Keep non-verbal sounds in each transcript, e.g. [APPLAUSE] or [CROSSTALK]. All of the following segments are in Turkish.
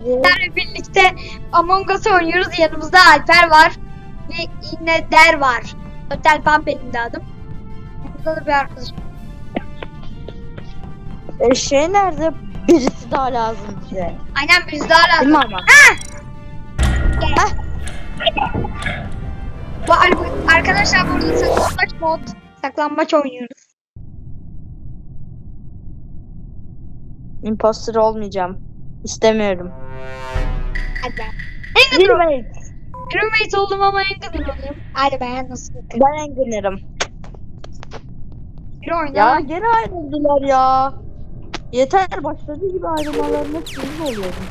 Sizlerle birlikte Among Us oynuyoruz. Yanımızda Alper var. Ve yine Der var. Hotel Pump benim de adım. Yanımızda da bir arkadaşım. E, şey nerede? Birisi daha lazım bize. Aynen biz daha Değil mi lazım. ama? Gel. Bu ar- arkadaşlar burada saklambaç mod. Saklambaç oynuyoruz. Imposter olmayacağım. İstemiyorum. Hadi ol- Bilmeyin. Crewmate oldum ama en güzel olayım. Hadi ben nasıl. Ben engineer'ım. Bir oyna. Ya gene ayrıldılar ya. Yeter başladığı gibi ayrılmalarına sinir oluyorum.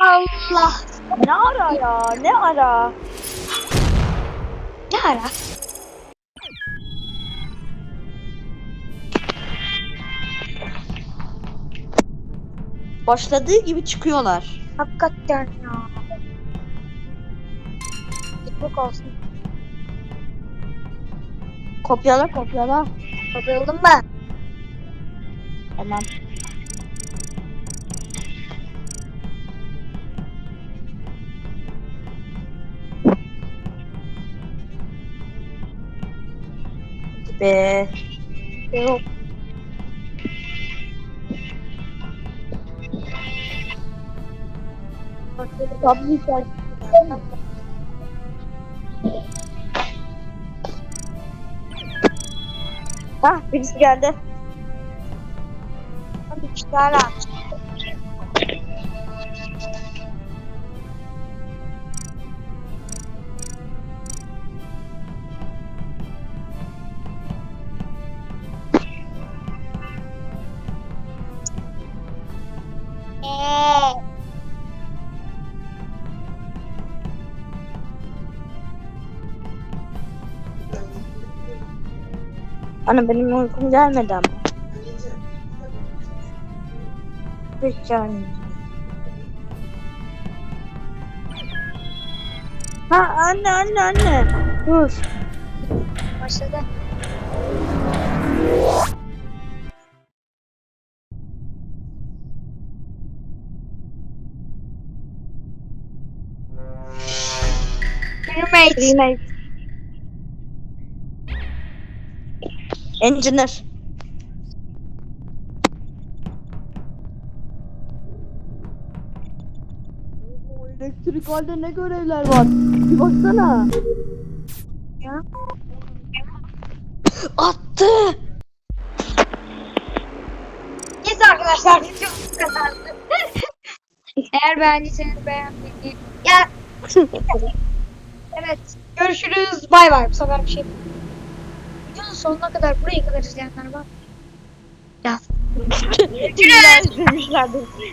Allah. Ne ara ya? Ne ara? Ne ara? Başladığı gibi çıkıyorlar. Hakikaten ya. Gitmek olsun. Kopyala kopyala. Kapayalım mı? Tamam. Be. Yok. Hah birisi geldi. Hadi işte ara. Ana benim uykum gelmedi ama. Peki yani. Ha anne anne anne. Dur. Başladı. Crewmate. Remake. Engineer. Oo, Elektrik halde ne görevler var? Bir baksana. Ya. Attı. Neyse arkadaşlar videomuz bu kadardı. Eğer beğendiyseniz beğenmeyi... Ya evet. Görüşürüz. Bay bay. Bu sefer bir şey. Videonun sonuna kadar buraya kadar izleyenler var. Ya. [LAUGHS] Görüşürüz. [LAUGHS]